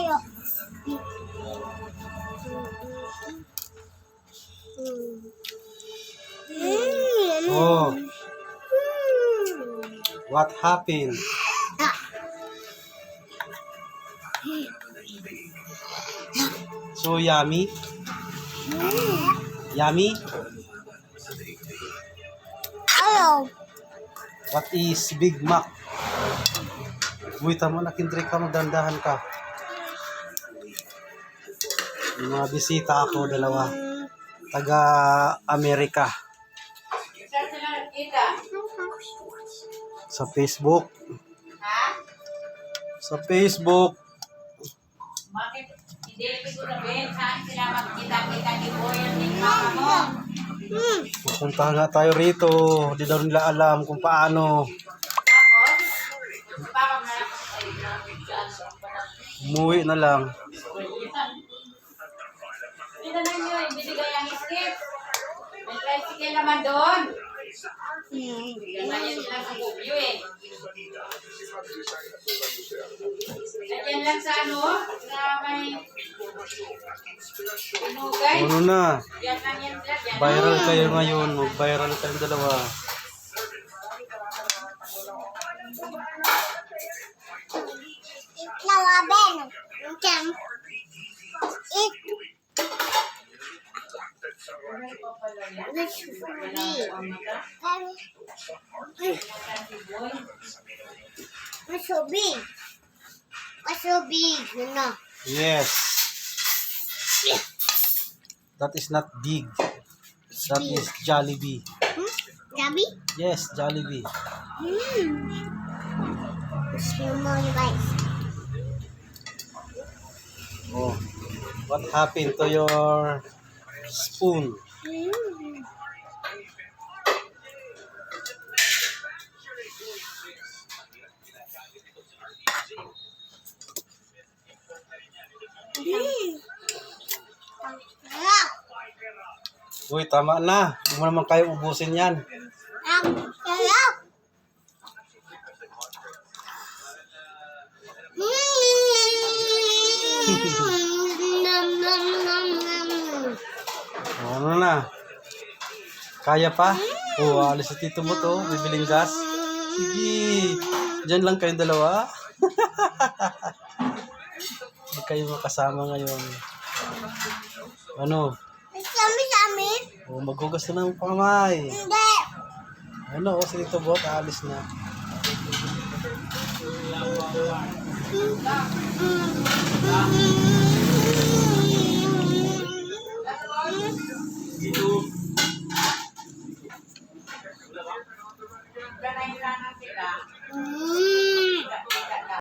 tayo. Mm. Oh, Mm. what happened? So yummy? Yummy? Ayaw. What is Big Mac? Uy, tama na, Kindre ka, magdandahan ka. May mga bisita ako, dalawa. Taga Amerika. Sa Facebook. Ha? Sa Facebook. Bakit ko sabihin saan sila magkita-kita ni Boyan ni mama. Pupunta nga tayo rito. Hindi daw nila alam kung paano. Na. Umuwi na lang. Tinanan nyo, ibinigay ang skip. May tricycle naman doon. Mm. Ganyan sila sa bubyo eh. Lang sa ano, sa may pinugay. Ano na? Yan lang yan. Yan. Viral kayo ngayon. Mag-viral kayong dalawa. This for me. What's so big? What's so big? No. Yes. That is not big. That is Jollibee. Hmm? Gabi? Yes, Jollibee. Hmm. Small guys. Oh. What happened to your spoon? Hmm. Uy, tama na. Huwag mo naman kayo ubusin yan. Ano na? Kaya pa? O, alis sa tito mo to. Bibiling gas. Sige. Diyan lang kayong dalawa. kayo makasama ngayon. Ano? Sami sa amin? O, maghugas na ng kamay. Hindi. Ano, oh, o, si Tito Bot, aalis na. Dito.